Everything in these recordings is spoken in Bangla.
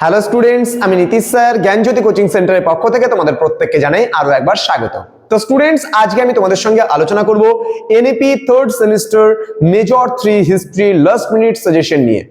হ্যালো স্টুডেন্টস আমি নীতিশ স্যার, জ্ঞানজ্যোতি কোচিং সেন্টারের পক্ষ থেকে তোমাদের প্রত্যেককে জানাই আরও একবার স্বাগত। তো স্টুডেন্টস আজকে আমি তোমাদের সঙ্গে আলোচনা করব NEP third semester major three history last minute suggestion নিয়ে।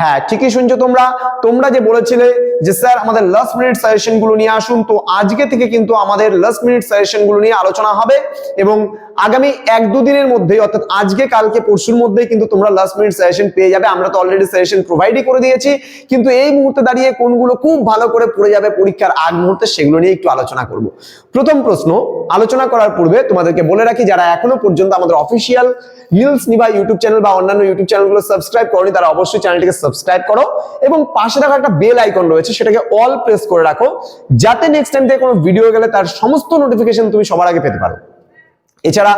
হ্যাঁ ঠিকই শুনছো তোমরা। তোমরা যে বলেছিলে যে স্যার, আমাদের লাস্ট মিনিট সাজেশনগুলো নিয়ে আসুন, তো আজকে থেকে কিন্তু আমাদের লাস্ট মিনিট সাজেশনগুলো নিয়ে আলোচনা হবে এবং আগামী এক দুদিনের মধ্যেই, অর্থাৎ আজকে, কালকে, পরশুর মধ্যেই কিন্তু তোমরা লাস্ট মিনিট সাজেশন পেয়ে যাবে। আমরা তো অলরেডি সাজেশন প্রোভাইডই করে দিয়েছি। কিন্তু এই মুহূর্তে দাঁড়িয়ে কোনগুলো খুব ভালো করে পড়ে যাবে পরীক্ষার আগ মুহূর্তে, সেগুলো নিয়ে একটু আলোচনা করব। প্রথম প্রশ্ন, আলোচনা করার পূর্বে তোমাদেরকে বলে রাখি, যারা এখনও পর্যন্ত আমাদের অফিসিয়াল নিউজ নিবা ইউটিউব চ্যানেল বা অন্যান্য ইউটিউব চ্যানেলগুলো সাবস্ক্রাইব করনি, তারা অবশ্যই চ্যানেলটিকে সাবস্ক্রাইব করো এবং পাশে রাখা একটা বেল আইকন রয়েছে, সেটাকে অল প্রেস করে রাখো, যাতে নেক্সট টাইম থেকে কোনো ভিডিও গেলে তার সমস্ত নোটিফিকেশন তুমি সবার আগে পেতে পারো। এছাড়া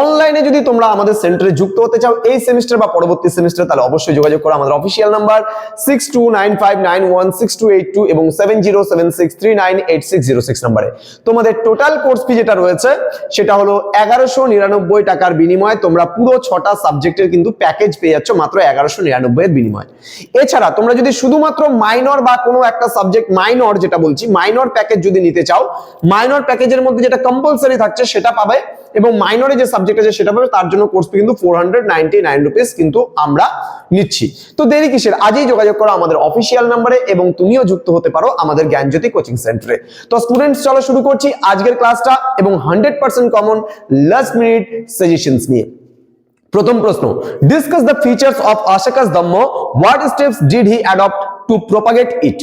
অনলাইনে যদি তোমরা আমাদের সেন্টারে যুক্ত হতে চাও, এই সেমিস্টার বা পরবর্তী সেমিস্টার তাহলে অবশ্যই যোগাযোগ করো আমাদের official number six two nine five nine one six two eight two এবং seven zero seven six three nine eight six zero six নাম্বারে। তোমাদের টোটাল কোর্স ফি যেটা রয়েছে, সেটা হলো এগারোশো নিরানব্বই টাকার বিনিময়ে তোমরা পুরো ছটা সাবজেক্টের কিন্তু প্যাকেজ পেয়ে যাচ্ছ মাত্র এগারোশো নিরানব্বই এর বিনিময়ে। এছাড়া তোমরা যদি শুধুমাত্র মাইনর বা কোনো একটা সাবজেক্ট মাইনর যেটা বলছি মাইনর প্যাকেজ যদি নিতে চাও মাইনর প্যাকেজের মধ্যে যেটা কম্পালসারি থাকছে, সেটা পাবে এবং মাইনরে যে সাবজেক্ট আছে সেটা পাবে, তার জন্য কোর্স কিন্তু ফোর হান্ড্রেড কিন্তু আমরা নিচ্ছি। তো দেরি কিসের? আজই যোগাযোগ করো আমাদের অফিসিয়াল নাম্বারে এবং তুমিও যুক্ত হতে পারো আমাদের জ্ঞানজ্যোতি কোচিং সেন্টারে তো স্টুডেন্টস চলো শুরু করছি আজকের ক্লাসটা এবং hundred percent common last minute suggestions নিয়ে। প্রথম প্রশ্ন discuss the features of Ashoka's dhamma what steps did he adopt to propagate it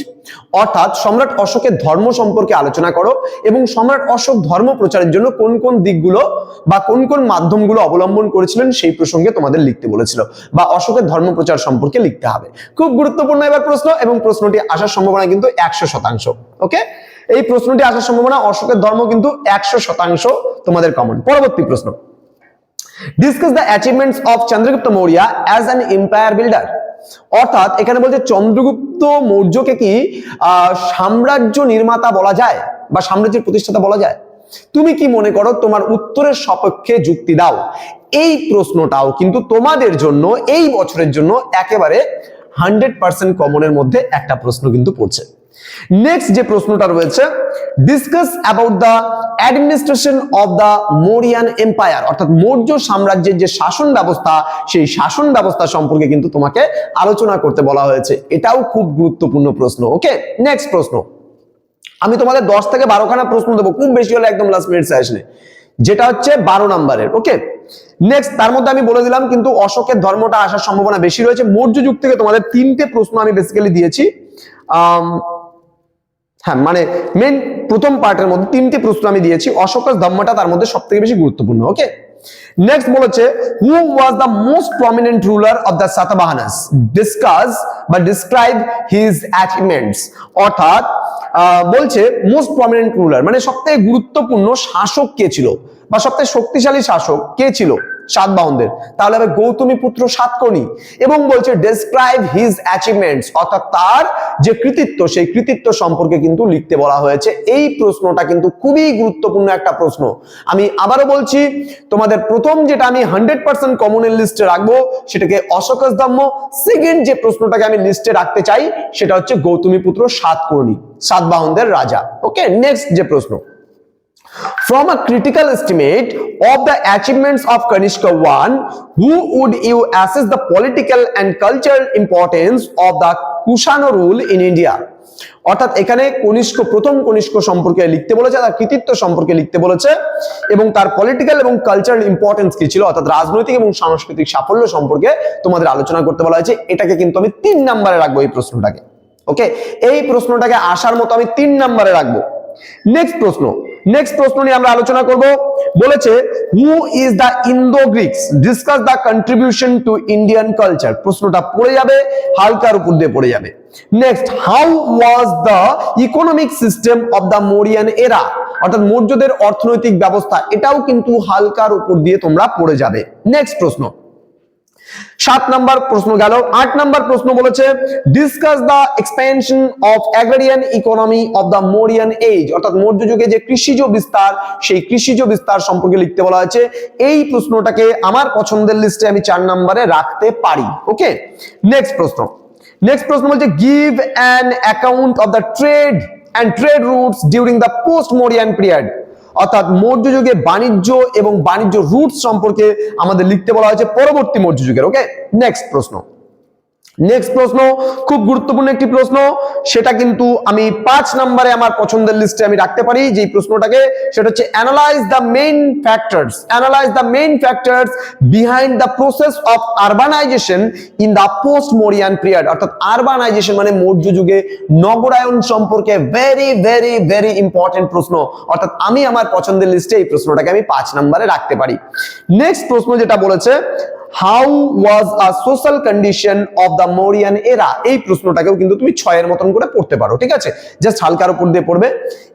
অর্থাৎ সম্রাট অশোকের ধর্ম সম্পর্কে আলোচনা করো এবং সম্রাট অশোক ধর্ম প্রচারের জন্য কোন কোন দিকগুলো বা কোন কোন মাধ্যমগুলো অবলম্বন করেছিলেন সেই প্রসঙ্গে তোমাদের লিখতে বলেছিল বা অশোকের ধর্ম প্রচার সম্পর্কে লিখতে হবে। খুব গুরুত্বপূর্ণ এবার প্রশ্ন এবং প্রশ্নটি আসার সম্ভাবনা কিন্তু একশো শতাংশ ওকে এই প্রশ্নটি আসার সম্ভাবনা অশোকের ধর্ম কিন্তু একশো শতাংশ তোমাদের কমন পরবর্তী প্রশ্ন। Discuss the achievements of Chandragupta Maurya as an empire builder অর্থাৎ এখানে বলছে চন্দ্রগুপ্ত মৌর্যকে কি সাম্রাজ্য নির্মাতা বলা যায় বা সাম্রাজ্যের প্রতিষ্ঠাতা বলা যায়? তুমি কি মনে করো তোমার উত্তরের সপক্ষে যুক্তি দাও? এই প্রশ্নটাও কিন্তু তোমাদের জন্য, এই বছরের জন্য একেবারে হান্ড্রেড পার্সেন্ট কমনের মধ্যে একটা প্রশ্ন কিন্তু পড়ছে। নেক্সট যে প্রশ্নটা রয়েছে discuss about the administration of the Mauryan empire অর্থাৎ মৌর্য সাম্রাজ্যের যে শাসন ব্যবস্থা, সেই শাসন ব্যবস্থা সম্পর্কে কিন্তু তোমাকে আলোচনা করতে বলা হয়েছে। এটাও খুব গুরুত্বপূর্ণ প্রশ্ন ওকে নেক্সট প্রশ্ন। আমি তোমাদের দশ থেকে বারোখানা প্রশ্ন দেবো, খুব বেশি হলে একদম লাস্ট মিনিট সেশনে যেটা হচ্ছে বারো নাম্বারের ওকে নেক্সট তার মধ্যে আমি বলে দিলাম কিন্তু অশোকের ধর্মটা আসার সম্ভাবনা বেশি রয়েছে। মৌর্য যুগ থেকে তোমাদের তিনটে প্রশ্ন আমি বেসিক্যালি দিয়েছি। হ্যাঁ মানে মেন প্রথম পার্টের মধ্যে তিনটি প্রশ্ন আমি দিয়েছি। অশোকের ধর্মটা তার মধ্যে সব থেকে বেশি গুরুত্বপূর্ণ ওকে নেক্সট বলেছে who was the most prominent ruler of the Satavahanas discuss বা ডিসক্রাইব হিজ অ্যাচিভমেন্টস অর্থাৎ বলছে মোস্ট প্রমিনেন্ট রুলার মানে সব থেকে গুরুত্বপূর্ণ শাসক কে ছিল? বা সব থেকে শক্তিশালী শাসক কে ছিল? সাতবাহনদের তাহলে হবে গৌতমী পুত্র সাতকর্ণী এবং বলছে ডেসক্রাইব হিজ অ্যাচিভমেন্টস অর্থাৎ তার যে কৃতিত্ব, সেই কৃতিত্ব সম্পর্কে কিন্তু লিখতে বলা হয়েছে। এই প্রশ্নটা কিন্তু খুবই গুরুত্বপূর্ণ একটা প্রশ্ন। আমি আবারও বলছি, তোমাদের প্রথম যেটা আমি হান্ড্রেড পার্সেন্ট কমনের লিস্টে রাখব, সেটাকে অশোকস ধম্ম। সেকেন্ড যে প্রশ্নটাকে আমি লিস্টে রাখতে চাই, সেটা হচ্ছে গৌতমী পুত্র সাতকর্ণী সাতবাহনদের রাজা। ওকে নেক্সট যে প্রশ্ন। From a critical estimate of the achievements of Kanishka I, who would you assess the political and cultural importance of the Kushano rule in India? অর্থাৎ এখানে কনিষ্ক প্রথম কনিষ্ক সম্পর্কে লিখতে বলেছে তার কৃতিত্ব সম্পর্কে লিখতে বলেছে এবং তার পলিটিক্যাল এবং কালচারাল ইম্পর্টেন্স কি ছিল অর্থাৎ রাজনৈতিক এবং সাংস্কৃতিক সাফল্য সম্পর্কে তোমাদের আলোচনা করতে বলা হয়েছে। এটাকে কিন্তু আমি তিন নম্বরে রাখব এই প্রশ্নটাকে। ওকে এই প্রশ্নটাকে আসার মতো আমি তিন নম্বরে রাখব। নেক্সট প্রশ্ন। নেক্সট প্রশ্ন নিয়ে আমরা আলোচনা করব। বলেছে who is the Indo Greeks discuss the contribution to Indian culture প্রশ্নটা পড়ে যাবে, হালকার উপর দিয়ে পড়ে যাবে। Next how was the economic system of the Mauryan era অর্থাৎ মৌর্যদের অর্থনৈতিক ব্যবস্থা, এটাও কিন্তু হালকার উপর দিয়ে তোমরা পড়ে যাবে। নেক্সট প্রশ্ন। সাত নাম্বার প্রশ্ন গেল। আট নাম্বার প্রশ্ন বলেছে discuss the expansion of agrarian economy of the Mauryan age অর্থাৎ মৌর্য যুগে যে কৃষিজ বিস্তার, সেই কৃষিজ বিস্তার সম্পর্কে লিখতে বলা হয়েছে। এই প্রশ্নটাকে আমার পছন্দের লিস্টে আমি চার নাম্বারে রাখতে পারি। ওকে নেক্সট প্রশ্ন। নেক্সট প্রশ্ন বলছে give an account of the trade and trade routes during the post Mauryan period অর্থাৎ মৌর্য যুগে বাণিজ্য এবং বাণিজ্য রুট সম্পর্কে আমাদের লিখতে বলা হয়েছে পরবর্তী মৌর্য যুগের ওকে নেক্সট প্রশ্ন। নেক্সট প্রশ্ন, খুব গুরুত্বপূর্ণ একটি প্রশ্ন, সেটা কিন্তু আমি পাঁচ নম্বরে আমার পছন্দের লিস্টে আমি রাখতে পারি যে প্রশ্নটাকে, সেটা হচ্ছে analyse the main factors analyse the main factors behind the process of urbanisation in the post Mauryan period অর্থাৎ আরবানাইজেশন মানে মৌর্য যুগে নগরায়ন সম্পর্কে ভেরি ভেরি ভেরি ইম্পর্টেন্ট প্রশ্ন। অর্থাৎ আমি আমার পছন্দের লিস্টে এই প্রশ্নটাকে আমি পাঁচ নম্বরে রাখতে পারি। নেক্সট প্রশ্ন যেটা বলেছে how was a social condition of the Mauryan era এই প্রশ্নটাকেও কিন্তু তুমি ছয়ের মতন করে পড়তে পারো, ঠিক আছে? জাস্ট হালকার উপর দিয়ে পড়বে।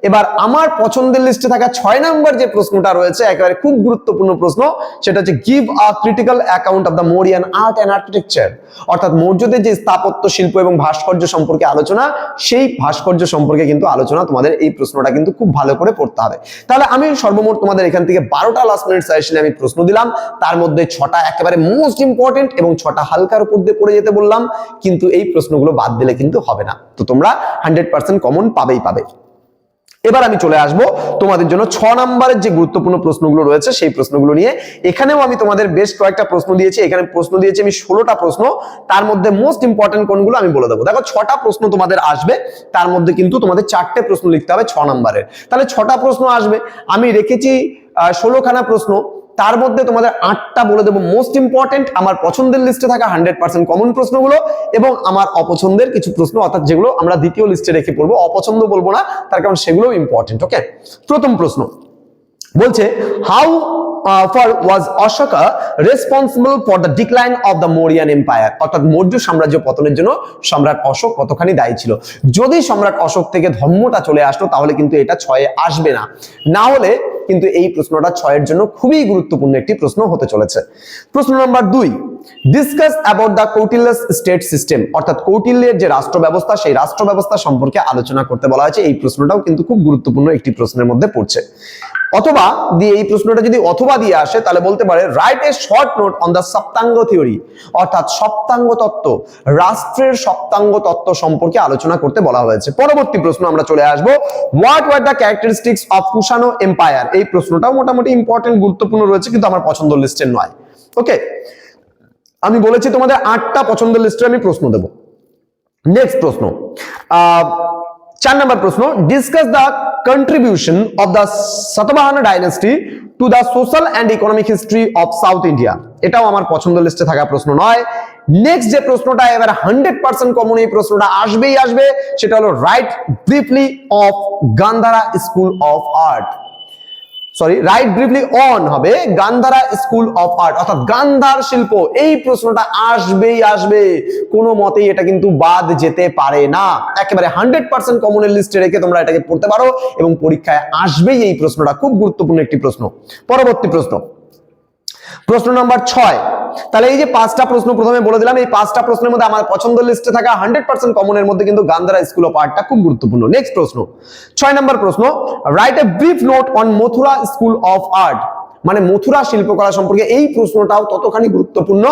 এবার আমার পছন্দের লিস্টে থাকা ছয় নম্বর যে প্রশ্নটা রয়েছে, একেবারে খুব গুরুত্বপূর্ণ প্রশ্ন, সেটা হচ্ছে give a critical account of the Mauryan art and architecture অর্থাৎ মৌর্যদের যে স্থাপত্য, শিল্প এবং ভাস্কর্য সম্পর্কে আলোচনা, সেই ভাস্কর্য সম্পর্কে কিন্তু আলোচনা তোমাদের এই প্রশ্নটা কিন্তু খুব ভালো করে পড়তে হবে। তাহলে আমি সর্বমোট তোমাদের এখান থেকে বারোটা লাস্ট মিনিট সাজেশনে আমি প্রশ্ন দিলাম, তার মধ্যে ছটা একেবারে মোস্ট ইম্পর্টেন্ট এবং ছটা হালকার উপর দিয়ে পড়ে যেতে বললাম, কিন্তু এই প্রশ্নগুলো বাদ দিলে কিন্তু হবে না। তো তোমরা হান্ড্রেড পার্সেন্ট কমন পাবেই পাবে। এবার আমি চলে আসব তোমাদের জন্য ছ নম্বরের যে গুরুত্বপূর্ণ প্রশ্নগুলো রয়েছে, সেই প্রশ্নগুলো নিয়ে। এখানেও আমি তোমাদের বেশ কয়েকটা প্রশ্ন দিয়েছি। এখানে প্রশ্ন দিয়েছি আমি ষোলোটা প্রশ্ন। তার মধ্যে মোস্ট ইম্পর্টেন্ট কোনগুলো আমি বলে দেবো। দেখো, ছটা প্রশ্ন তোমাদের আসবে। তার মধ্যে কিন্তু তোমাদের চারটে প্রশ্ন লিখতে হবে ছ নম্বরের। তাহলে ছটা প্রশ্ন আসবে। আমি রেখেছি ষোলোখানা প্রশ্ন। তার মধ্যে তোমাদের আটটা বলে দেবো মোস্ট ইম্পর্টেন্ট আমার পছন্দের লিস্টে থাকা হান্ড্রেড পার্সেন্ট কমন প্রশ্নগুলো এবং আমার অপছন্দের কিছু প্রশ্ন, অর্থাৎ যেগুলো আমরা দ্বিতীয় লিস্টে রেখে পড়ব অপছন্দ বলব না, তার কারণ সেগুলো ইম্পর্টেন্ট ওকে প্রথম প্রশ্ন বলছে how far was Ashoka responsible for the decline of the Mauryan empire অর্থাৎ মৌর্য সাম্রাজ্য পতনের জন্য সম্রাট অশোক কতখানি দায়ী ছিল? যদি সম্রাট অশোক থেকে ধর্মটা চলে আসতো, তাহলে কিন্তু এটা ছয়ে আসবে না। না হলে কিন্তু এই প্রশ্নটা ছয়ের জন্য খুবই গুরুত্বপূর্ণ একটি প্রশ্ন হতে চলেছে। প্রশ্ন নম্বর দুই discuss about the Kautilya's state system অর্থাৎ কৌটিল্যের যে রাষ্ট্র ব্যবস্থা সেই রাষ্ট্র ব্যবস্থা সম্পর্কে আলোচনা করতে বলা হয়েছে। এই প্রশ্নটাও কিন্তু খুব গুরুত্বপূর্ণ একটি প্রশ্নের মধ্যে পড়ছে। অথবা দিয়ে এই প্রশ্নটা যদি অথবা দিয়ে আসে, তাহলে বলতে পারে write a short note on the Saptanga theory অর্থাৎ সপ্তাঙ্গ তত্ত্ব, রাষ্ট্রের সপ্তাঙ্গ তত্ত্ব সম্পর্কে আলোচনা করতে বলা হয়েছে। পরবর্তী প্রশ্ন আমরা চলে আসব। What were the characteristics of Kushana empire এই প্রশ্নটাও মোটামুটি ইম্পর্টেন্ট গুরুত্বপূর্ণ রয়েছে, কিন্তু আমার পছন্দ লিস্টের নয়। ওকে আমি বলেছি তোমাদের আটটা পছন্দের লিস্টে আমি প্রশ্ন দেব। নেক্সট প্রশ্ন। চার নম্বর প্রশ্ন। Discuss the contribution of the Satavahana dynasty to the social and economic history of South India এটাও আমার পছন্দ লিস্টে থাকা প্রশ্ন নয়। নেক্সট যে প্রশ্নটা, এবার হান্ড্রেড পার্সেন্ট কমন এই প্রশ্নটা আসবেই আসবে, সেটা হলো write briefly of Gandhara school of art sorry write briefly on হবে গান্ধারা স্কুল অফ আর্ট অর্থাৎ গান্ধার শিল্প। এই প্রশ্নটা আসবেই আসবে কোনো মতেই এটা কিন্তু বাদ যেতে পারে না। একেবারে হান্ড্রেড পার্সেন্ট কমনের লিস্টে রেখে তোমরা এটাকে পড়তে পারো এবং পরীক্ষায় আসবেই এই প্রশ্নটা। খুব গুরুত্বপূর্ণ একটি প্রশ্ন। পরবর্তী প্রশ্ন। প্রশ্ন নাম্বার ছয়। তাহলে এই যে পাঁচটা প্রশ্ন প্রথমে বলে দিলাম, এই পাঁচটা প্রশ্নের মধ্যে আমার পছন্দের লিস্টে থাকা হান্ড্রেড পার্সেন্ট কমনের মধ্যে কিন্তু গান্ধারা স্কুল অফ আর্টটা খুব গুরুত্বপূর্ণ। নেক্সট প্রশ্ন। ছয় নম্বর প্রশ্ন write a brief note on Mathura school of art মানে মথুরা শিল্পকলা সম্পর্কে এই প্রশ্নটাও ততখানি গুরুত্বপূর্ণ,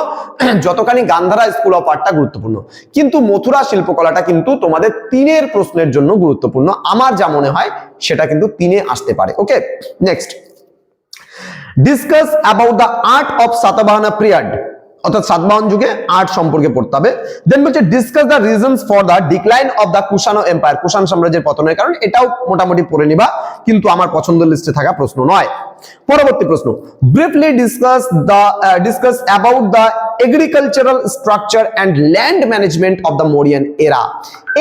যতখানি গান্ধারা স্কুল অফ আর্টটা গুরুত্বপূর্ণ। কিন্তু মথুরা শিল্পকলাটা কিন্তু তোমাদের তিনের প্রশ্নের জন্য গুরুত্বপূর্ণ। আমার যা মনে হয়, সেটা কিন্তু তিনে আসতে পারে। Okay next discuss about the art of Satavahana period অর্থাৎ সাতবাহন যুগে আর্ট সম্পর্কে পড়তে হবে। দেন বলছে discuss the reasons for the decline of the Kushana empire Kushan সাম্রাজ্যের পতনের কারণ, এটাও মোটামুটি পড়ে নিবা। কিন্তু আমার পছন্দের লিস্টে থাকা প্রশ্ন নয়। পরবর্তী প্রশ্ন। Briefly discuss the discuss about the agricultural structure and land management of the Mauryan era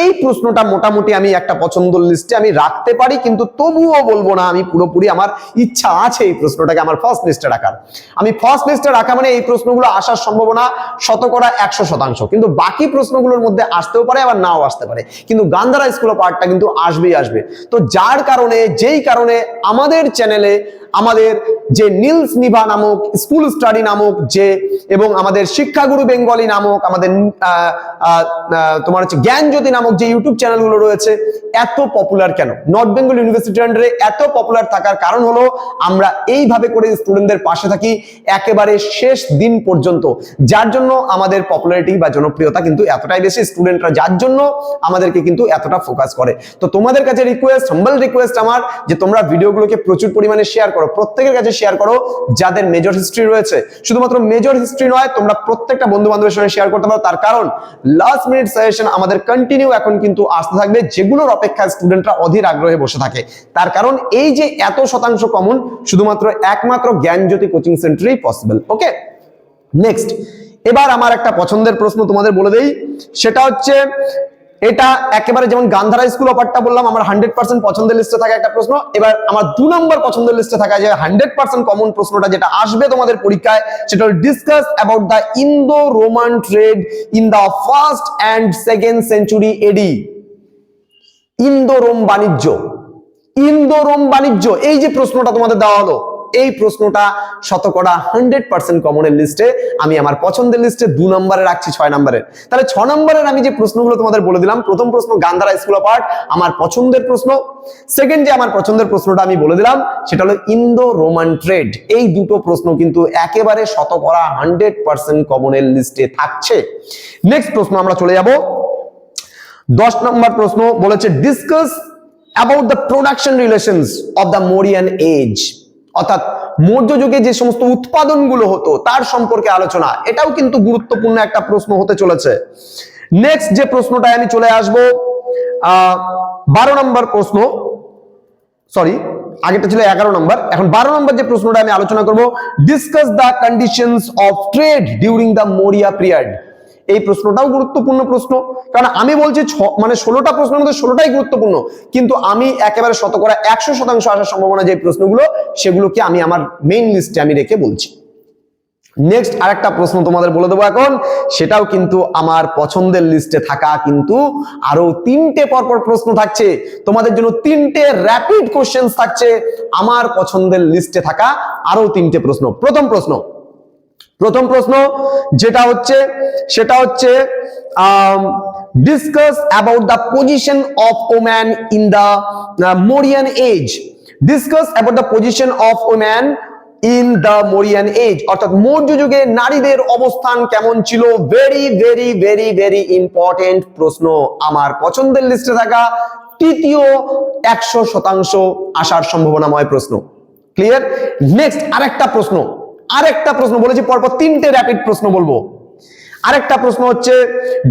এই প্রশ্নটা মোটামুটি আমি একটা পছন্দের লিস্টে আমি রাখতে পারি, কিন্তু তবুও বলব না, আমি পুরোপুরি আমার ইচ্ছা আছে এই প্রশ্নটাকে আমার ফার্স্ট লিস্টে রাখার। আমি ফার্স্ট লিস্টে রাখা মানে এই প্রশ্নগুলো আসার সম্ভাবনা শতকরা একশো শতাংশ, কিন্তু বাকি প্রশ্নগুলোর মধ্যে আসতেও পারে, আবার নাও আসতে পারে। কিন্তু গান্ধারা স্কুল অফ আর্টটা কিন্তু আসবেই আসবে। তো যার কারণে, যেই কারণে আমাদের চ্যানেলে আমাদের যে নীলস নিভা নামক স্কুল স্টাডি নামক যে এবং আমাদের শিক্ষাগুরু বেঙ্গলি নামক আমাদের তোমার হচ্ছে জ্ঞানজ্যোতি নামক যে ইউটিউব চ্যানেলগুলো রয়েছে, এত পপুলার কেন? নর্থ বেঙ্গল ইউনিভার্সিটি আন্ডারে এত পপুলার থাকার কারণ হলো, আমরা এইভাবে করে স্টুডেন্টদের পাশে থাকি, একেবারে শেষ দিন পর্যন্ত। যার জন্য আমাদের পপুলারিটি বা জনপ্রিয়তা কিন্তু এতটাই বেশি স্টুডেন্টরা যার জন্য আমাদেরকে কিন্তু এতটা ফোকাস করে। তো তোমাদের কাছে রিকোয়েস্ট হাম্বল রিকোয়েস্ট আমার, যে তোমরা ভিডিওগুলোকে প্রচুর পরিমাণে শেয়ার করো, প্রত্যেকের কাছে শেয়ার করো যাদের মেজর হিস্ট্রি রয়েছে। শুধুমাত্র মেজর হিস্ট্রি নয়, তোমরা প্রত্যেকটা বন্ধু বান্ধবের সঙ্গে শেয়ার করতে পারো। তার কারণ লাস্ট মিনিট সাজেশন আমাদের কন্টিনিউ এখন কিন্তু আসতে থাকবে, যেগুলোর অপেক্ষায় স্টুডেন্টরা অধীর আগ্রহে বসে থাকে। তার কারণ, এই যে এত শতাংশ কমন শুধুমাত্র একমাত্র জ্ঞানজ্যোতি কোচিং সেন্টারেই পসিবল ওকে নেক্সট এবার আমার একটা পছন্দের প্রশ্ন তোমাদের বলে দেই। সেটা হচ্ছে এটা একেবারে যেমন গান্ধারা স্কুল অফারটা বললাম, আমার হান্ড্রেড পার্সেন্ট পছন্দের লিস্টে থাকা একটা প্রশ্ন। এবার আমার দু নম্বর পছন্দের লিস্টে থাকা যে হান্ড্রেড পার্সেন্ট কমন প্রশ্নটা যেটা আসবে তোমাদের পরীক্ষায়, সেটা হল discuss about the Indo Roman trade in the first and second century AD Indo Rome বাণিজ্য। ইন্দো রোম বাণিজ্য, এই যে প্রশ্নটা তোমাদের দেওয়া হলো এই প্রশ্নটা শতকরা হান্ড্রেড পার্সেন্ট কমনের লিস্টে আমি আমার পছন্দের লিস্টে দু নম্বরে রাখছি, ছয় নম্বরের। তাহলে ছ নম্বরের আমি যে প্রশ্নগুলো তোমাদের বলে দিলাম, প্রথম প্রশ্ন গান্ধারা স্কুল অফ আর্ট আমার পছন্দের প্রশ্ন। সেকেন্ড যে আমার পছন্দের প্রশ্নটা আমি বলে দিলাম, সেটা হলো ইন্দো রোমান ট্রেড এই দুটো প্রশ্ন কিন্তু একেবারে শতকরা হান্ড্রেড পার্সেন্ট কমনের লিস্টে থাকছে। নেক্সট প্রশ্ন আমরা চলে যাব। দশ নম্বর প্রশ্ন বলেছে discuss about the production relations of the Mauryan age অর্থাৎ মৌর্য যুগে যে সমস্ত উৎপাদনগুলো হতো, তার সম্পর্কে আলোচনা, এটাও কিন্তু গুরুত্বপূর্ণ একটা প্রশ্ন হতে চলেছে। নেক্সট যে প্রশ্নটায় আমি চলে আসব বারো নম্বর প্রশ্ন সরি আগেটা ছিল এগারো নম্বর। এখন বারো নম্বর যে প্রশ্নটা আমি আলোচনা করব discuss the conditions of trade during the Maurya period এই প্রশ্নটাও গুরুত্বপূর্ণ প্রশ্ন। কারণ আমি বলছি ছ- মানে ষোলোটা প্রশ্নের মধ্যে ষোলোটাই গুরুত্বপূর্ণ। কিন্তু আমি একেবারে শতকরা একশো শতাংশ আসার সম্ভাবনা যে প্রশ্নগুলো, সেগুলোকে আমি আমার মেইন লিস্টে আমি রেখে বলছি। নেক্সট আরেকটা প্রশ্ন তোমাদের বলে দেবো এখন। সেটাও কিন্তু আমার পছন্দের লিস্টে থাকা কিন্তু আরও তিনটে পরপর প্রশ্ন থাকছে। তোমাদের জন্য তিনটে র্যাপিড কোশ্চেন থাকছে। আমার পছন্দের লিস্টে থাকা আরও তিনটে প্রশ্ন। প্রথম প্রশ্ন প্রথম প্রশ্ন, যেটা হচ্ছে, সেটা হচ্ছে discuss about the position of woman in the Mauryan age discuss about the position of woman in the Mauryan age অর্থাৎ মৌর্য যুগে নারীদের অবস্থান কেমন ছিল? Very very very very important প্রশ্ন। আমার পছন্দের লিস্টে থাকা তৃতীয় একশো শতাংশ আসার সম্ভাবনাময় প্রশ্ন। ক্লিয়ার নেক্সট আরেকটা প্রশ্ন। আরেকটা প্রশ্ন বলেছি, পরপর তিনটে র্যাপিড প্রশ্ন বলব। আরেকটা প্রশ্ন হচ্ছে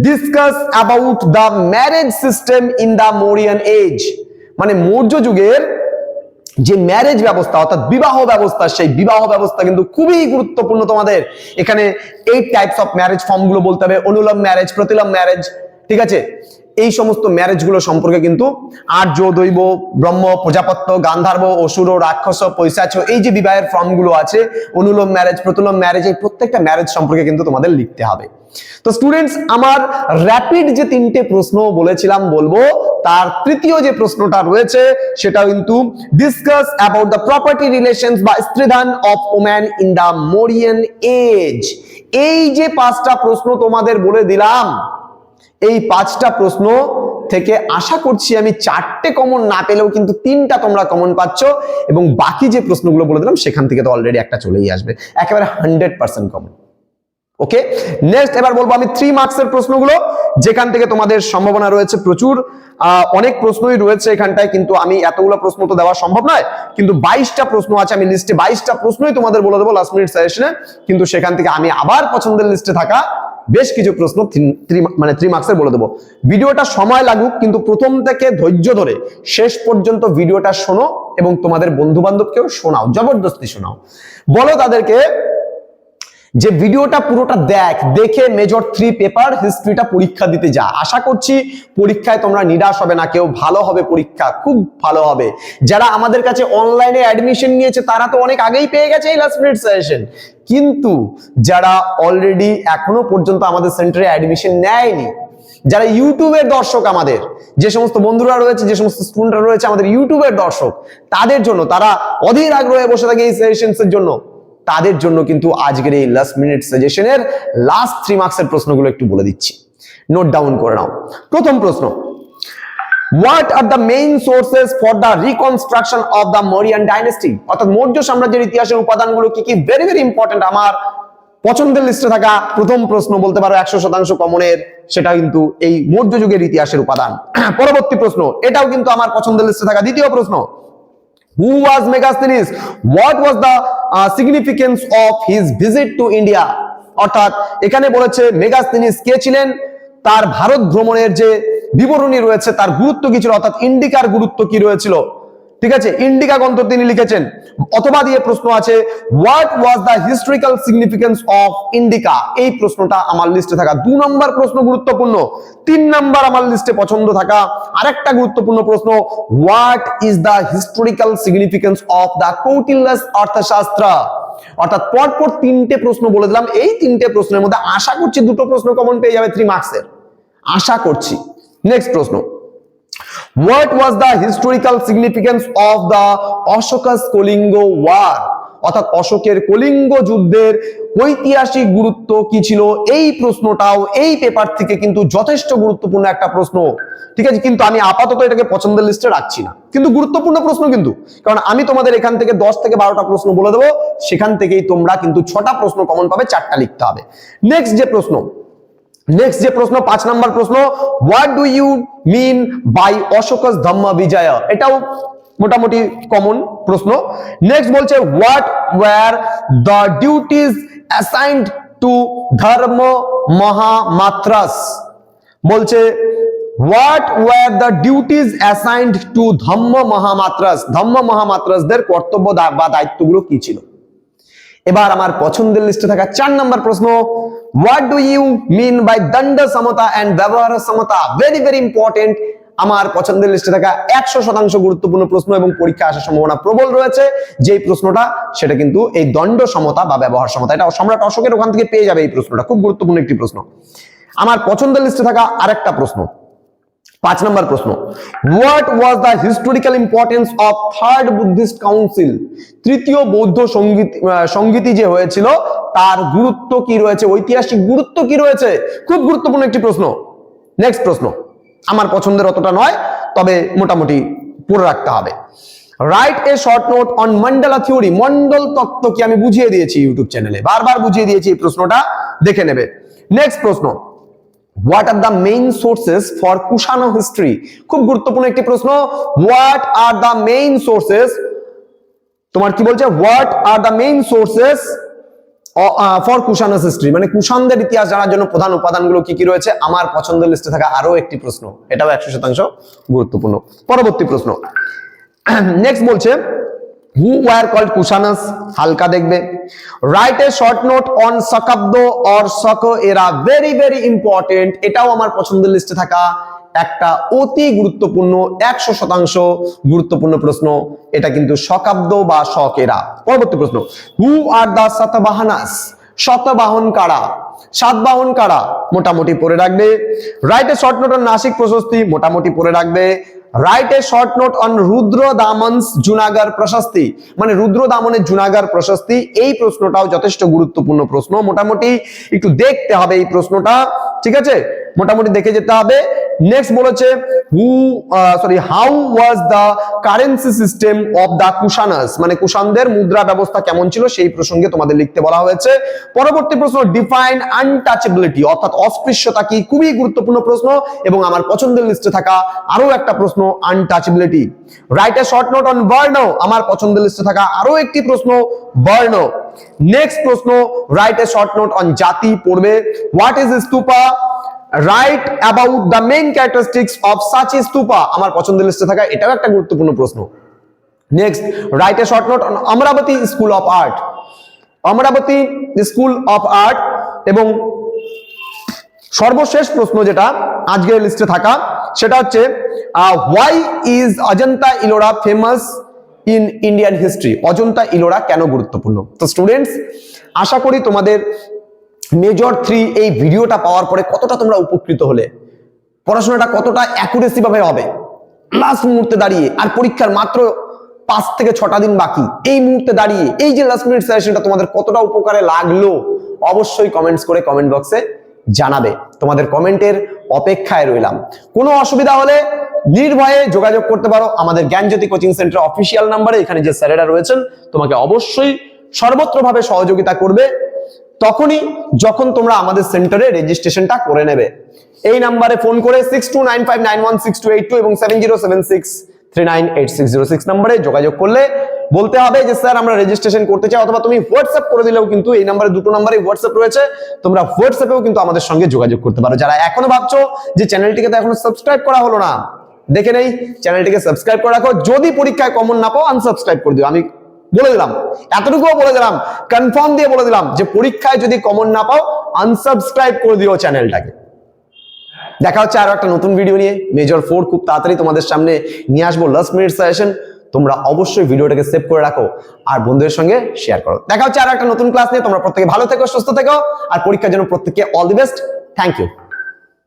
discuss about the marriage system in the Mauryan age মানে মৌর্য যুগের যে ম্যারেজ ব্যবস্থা, অর্থাৎ বিবাহ ব্যবস্থা, সেই বিবাহ ব্যবস্থা কিন্তু খুবই গুরুত্বপূর্ণ তোমাদের। এখানে এই টাইপস অফ ম্যারেজ ফর্মগুলো বলতে হবে, অনুলম ম্যারেজ প্রতিলম ম্যারেজ ঠিক আছে? এই সমস্ত ম্যারেজগুলো সম্পর্কে কিন্তু আর্য, দৈব, ব্রহ্ম প্রজাপত্য গান্ধার্ব, অসুর, রাক্ষস, পৈশাচ এই যে বিবাহের ফর্মগুলো আছে, অনুলোম ম্যারেজ প্রতুলম ম্যারেজ এই প্রত্যেকটা ম্যারেজ সম্পর্কে কিন্তু তোমাদের লিখতে হবে। তো স্টুডেন্টস আমার র্যাপিড যে তিনটে প্রশ্ন বলেছিলাম, বলব, তার তৃতীয় যে প্রশ্নটা রয়েছে, সেটা কিন্তু discuss about the property relations বা stridhan of woman in the Mauryan age এই যে পাঁচটা প্রশ্ন তোমাদের বলে দিলাম এই পাঁচটা প্রশ্ন থেকে আশা করছি আমি চারটে কমন না পেলেও কিন্তু তিনটা তোমরা কমন পাচ্ছ এবং বাকি যে প্রশ্নগুলো বলে দিলাম, সেখান থেকে তো অলরেডি একটা চলেই আসবে। একেবারে hundred percent common okay next এবার বলব আমি থ্রি মার্কসের প্রশ্নগুলো। যেখান থেকে তোমাদের সম্ভাবনা রয়েছে প্রচুর। অনেক প্রশ্নই রয়েছে এখানটায়, কিন্তু আমি এতগুলো প্রশ্ন তো দেওয়া সম্ভব নয়। কিন্তু বাইশটা প্রশ্ন আছে, আমি লিস্টে বাইশটা প্রশ্নই তোমাদের বলে দেবো লাস্ট মিনিট সাজেশনে কিন্তু সেখান থেকে আমি আবার পছন্দের লিস্টে থাকা বেশ কিছু প্রশ্ন মানে থ্রি মার্কসের বলে দেবো। ভিডিওটা সময় লাগুক, কিন্তু প্রথম থেকে ধৈর্য ধরে শেষ পর্যন্ত ভিডিওটা শোনো এবং তোমাদের বন্ধু বান্ধবকেও শোনাও, জবরদস্তি শোনাও। বলো তাদেরকে যে ভিডিওটা পুরোটা দেখ, দেখে মেজর থ্রি পেপার হিস্ট্রিটা পরীক্ষা দিতে যা। আশা করছি পরীক্ষায় তোমরা নিরাশ হবে না, কেউ ভালো হবে পরীক্ষা, খুব ভালো হবে। যারা আমাদের কাছে অনলাইনে অ্যাডমিশন নিয়েছে, তারা তো অনেক আগেই পেয়ে গেছে এই লাস্ট মিনিট সাজেশন কিন্তু যারা অলরেডি এখনও পর্যন্ত আমাদের সেন্টারে অ্যাডমিশন নেয়নি, যারা ইউটিউবের দর্শক আমাদের, যে সমস্ত বন্ধুরা রয়েছে, যে সমস্ত স্টুডেন্টরা রয়েছে আমাদের ইউটিউবের দর্শক, তাদের জন্য, তারা অধীর আগ্রহে বসে থাকে এই সেশনস এর জন্য। তাদের জন্য কিন্তু আজকের এই লাস্ট মিনিট সাজেশনের লাস্ট থ্রি মার্কসের প্রশ্নগুলো একটু বলে দিচ্ছি। নোট ডাউন করে নাও। প্রথম প্রশ্ন what are the main sources for the reconstruction of the Mauryan dynasty অর্থাৎ মৌর্য সাম্রাজ্যের ইতিহাসের উপাদানগুলো কি কি? ভেরি ভেরি ইম্পর্টেন্ট আমার পছন্দের লিস্টে থাকা প্রথম প্রশ্ন বলতে পারো একশো শতাংশ কমনের সেটা কিন্তু এই মৌর্য যুগের ইতিহাসের উপাদান। পরবর্তী প্রশ্ন, এটাও কিন্তু আমার পছন্দের লিস্টে থাকা। দ্বিতীয় প্রশ্ন who was What was the the significance of his visit to India অর্থাৎ এখানে বলেছে মেগাস্তিনিস কে ছিলেন? তার ভারত ভ্রমণের যে বিবরণী রয়েছে, তার গুরুত্ব কি ছিল? অর্থাৎ ইন্ডিকার গুরুত্ব কি রয়েছিল? ঠিক আছে? ইন্ডিকা গ্রন্থ তিনি লিখেছেন। অথবা দিয়ে প্রশ্ন আছে what was the historical significance of Indica এই প্রশ্নটা আমার লিস্টে থাকা। দু নম্বর প্রশ্ন গুরুত্বপূর্ণ। তিন নম্বর আমার লিস্টে পছন্দ থাকা। আরেকটা গুরুত্বপূর্ণ প্রশ্ন what is the historical significance of the Kautilya's Arthashastra? অর্থাৎ পরপর তিনটে প্রশ্ন বলে দিলাম। এই তিনটে প্রশ্নের মধ্যে আশা করছি দুটো প্রশ্ন কমন পেয়ে যাবে থ্রি মার্কসের আশা করছি। নেক্সট প্রশ্ন what was the historical significance of the Ashoka's Kalinga war অর্থাৎ অশোকের কলিঙ্গ যুদ্ধের ঐতিহাসিক গুরুত্ব কি ছিল? এই প্রশ্নটাও এই পেপার থেকে কিন্তু যথেষ্ট গুরুত্বপূর্ণ একটা প্রশ্ন। ঠিক আছে, কিন্তু আমি আপাতত এটাকে পছন্দের লিস্টে রাখছি না। কিন্তু গুরুত্বপূর্ণ প্রশ্ন কিন্তু। কারণ আমি তোমাদের এখান থেকে দশ থেকে বারোটা প্রশ্ন বলে দেবো। সেখান থেকেই তোমরা কিন্তু ছটা প্রশ্ন কমন পাবে, চারটা লিখতে হবে। নেক্সট যে প্রশ্ন নেক্সট যে প্রশ্ন, পাঁচ নাম্বার প্রশ্ন what do you mean by Ashoka's dhamma vijay? এটাও মোটামুটি কমন প্রশ্ন। নেক্সট বলছে what were the duties assigned to dharma mahamatras? বলছে what were the duties assigned to dhamma mahamatras? Dhamma মহামাত্রাসদের কর্তব্য বা দায়িত্বগুলো কি ছিল? এবার আমার পছন্দের লিস্টে থাকা চার নাম্বার প্রশ্ন what do you mean by danda samata and ব্যবহার সমতা ভেরি ভেরি ইম্পর্টেন্ট আমার পছন্দের লিস্টে থাকা একশো শতাংশ গুরুত্বপূর্ণ প্রশ্ন এবং পরীক্ষা আসার সম্ভাবনা প্রবল রয়েছে। যেই প্রশ্নটা, সেটা কিন্তু এই দণ্ড সমতা বা ব্যবহার সমতা, এটা সম্রাট অশোকের ওখান থেকে পেয়ে যাবে এই প্রশ্নটা। খুব গুরুত্বপূর্ণ একটি প্রশ্ন। আমার পছন্দের লিস্টে থাকা আরেকটা প্রশ্ন। পাঁচ নম্বর প্রশ্ন what was the historical importance of third Buddhist council তৃতীয় বৌদ্ধ সংগীত সঙ্গীতি যে হয়েছিল, তার গুরুত্ব কি রয়েছে? ঐতিহাসিক গুরুত্ব কি রয়েছে? খুব গুরুত্বপূর্ণ একটি প্রশ্ন। নেক্সট প্রশ্ন, আমার পছন্দের অতটা নয়, তবে মোটামুটি পড়ে রাখতে হবে। Write a short note on mandala theory Mondal তত্ত্ব কি আমি বুঝিয়ে দিয়েছি ইউটিউব চ্যানেলে। বারবার বুঝিয়ে দিয়েছি এই প্রশ্নটা, দেখে নেবে। নেক্সট প্রশ্ন what are the main sources for Kushan history খুব গুরুত্বপূর্ণ একটি প্রশ্ন। What are the main sources তোমার কি বলছে? What are the main sources for Kushans history মানে কুষাণদের ইতিহাস জানার জন্য প্রধান উপাদানগুলো কি কি রয়েছে? আমার পছন্দের লিস্টে থাকা আরও একটি প্রশ্ন। এটাও একশো শতাংশ গুরুত্বপূর্ণ। পরবর্তী প্রশ্ন। নেক্সট বলছে হু ওয়ার কল্ড কুষানাস হালকা দেখবে। Write a short note on Sakabda or Saka era very very important এটাও আমার পছন্দের লিস্টে থাকা একটা অতি গুরুত্বপূর্ণ, একশো শতাংশ গুরুত্বপূর্ণ প্রশ্ন। এটা কিন্তু শকাব্দ বা শক এরা পরবর্তী প্রশ্ন। হু আর দা শতবাহানাস শতবাহন কারা? সাতবাহন কারা মোটামুটি পড়ে রাখবে। Write short note on Nasik prashasti মোটামুটি পড়ে রাখবে। Write short note on Rudradaman's Junagarh prashasti. মানে রুদ্র দামনের জুনাগার প্রশস্তি, এই প্রশ্নটাও যথেষ্ট গুরুত্বপূর্ণ প্রশ্ন। মোটামুটি একটু দেখতে হবে এই প্রশ্নটা। ঠিক আছে? মোটামুটি দেখে যেতে হবে। নেক্সট বলেছে who sorry how was the currency system of the Kushanas মানে কুষাণদের মুদ্রা ব্যবস্থা কেমন ছিল সেই প্রসঙ্গে তোমাদের লিখতে বলা হয়েছে। পরবর্তী প্রশ্ন ডিফাইন আনটাচেবিলিটি অর্থাৎ অস্পৃশ্যতা কি? খুবই গুরুত্বপূর্ণ প্রশ্ন এবং আমার পছন্দের লিস্টে থাকা আরও একটা প্রশ্ন untouchability right a short note on varna আমার পছন্দের লিস্টে থাকা আরও একটি প্রশ্ন বর্ণ নেক্সট প্রশ্ন write a short note on jati পড়বে। What is stupa write about the main characteristics of such stupa আমার পছন্দের লিস্টে থাকা, এটাও একটা গুরুত্বপূর্ণ প্রশ্ন। Next write a short note on Amaravati school of art Amaravati school of art এবং সর্বশেষ প্রশ্ন যেটা আজকের লিস্টে থাকা, সেটা হচ্ছে why is Ajanta Ellora famous in Indian history Ajanta Ellora কেন গুরুত্বপূর্ণ? তো স্টুডেন্টস আশা করি তোমাদের মেজর থ্রি এই ভিডিওটা পাওয়ার পরে কতটা তোমরা উপকৃত হলে? পড়াশোনাটা কতটা অ্যাকুরেসি ভাবে হবে? লাস্ট মুহূর্তে দাঁড়িয়ে, আর পরীক্ষার মাত্র পাঁচ থেকে ছটা দিন বাকি, এই মুহূর্তে দাঁড়িয়ে, এই যে লাস্ট মিনিট সেশনটা তোমাদের কতটা উপকারে লাগল, অবশ্যই কমেন্টস করে কমেন্ট বক্সে জানাবে। তোমাদের কমেন্টের অপেক্ষায় রইলাম। কোনো অসুবিধা হলে নির্ভয়ে যোগাযোগ করতে পারো আমাদের জ্ঞানজ্যোতি কোচিং সেন্টার অফিসিয়াল নাম্বারে এখানে যে স্যারেরা রয়েছেন, তোমাকে অবশ্যই সর্বত্রভাবে সহযোগিতা করবে। তখনই যখন তোমরা আমাদের সেন্টারে রেজিস্ট্রেশনটা করে নেবে। এই নাম্বারে ফোন করে six two nine five nine one six two eight two এবং seven zero seven six three nine eight six zero six নাম্বারে যোগাযোগ করলে বলতে হবে যে, স্যার, আমরা রেজিস্ট্রেশন করতে চাই। অথবা তুমি হোয়াটসঅ্যাপ করে দিলেও কিন্তু এই নাম্বারে দুটো নাম্বারে হোয়াটসঅ্যাপ রয়েছে। তোমরা হোয়াটসঅ্যাপেও কিন্তু আমাদের সঙ্গে যোগাযোগ করতে পারো। যারা এখনও ভাবছ যে চ্যানেলটিকে তো এখনও সাবস্ক্রাইব করা হলো না, দেখে নেই চ্যানেলটিকে সাবস্ক্রাইব করে রাখো। যদি পরীক্ষায় কমন না পাও আনসাবস্ক্রাইব করে দিও। আমি বলে দিলাম। এতটুকুও বলে দিলাম কনফার্ম দিয়ে বলে দিলাম যে পরীক্ষায় যদি কমন না পাও আনসাবস্ক্রাইব করে দিও চ্যানেলটাকে দেখা হচ্ছে আরও একটা নতুন ভিডিও নিয়ে। মেজর ফোর খুব তাড়াতাড়ি তোমাদের সামনে নিয়ে আসব লাস্ট মিনিট সাজেশন তোমরা অবশ্যই ভিডিওটাকে সেভ করে রাখো আর বন্ধুদের সঙ্গে শেয়ার করো। দেখা হচ্ছে আরও একটা নতুন ক্লাস নিয়ে। তোমরা প্রত্যেকে ভালো থেকো, সুস্থ থেকো, আর পরীক্ষার জন্য প্রত্যেককে all the best thank you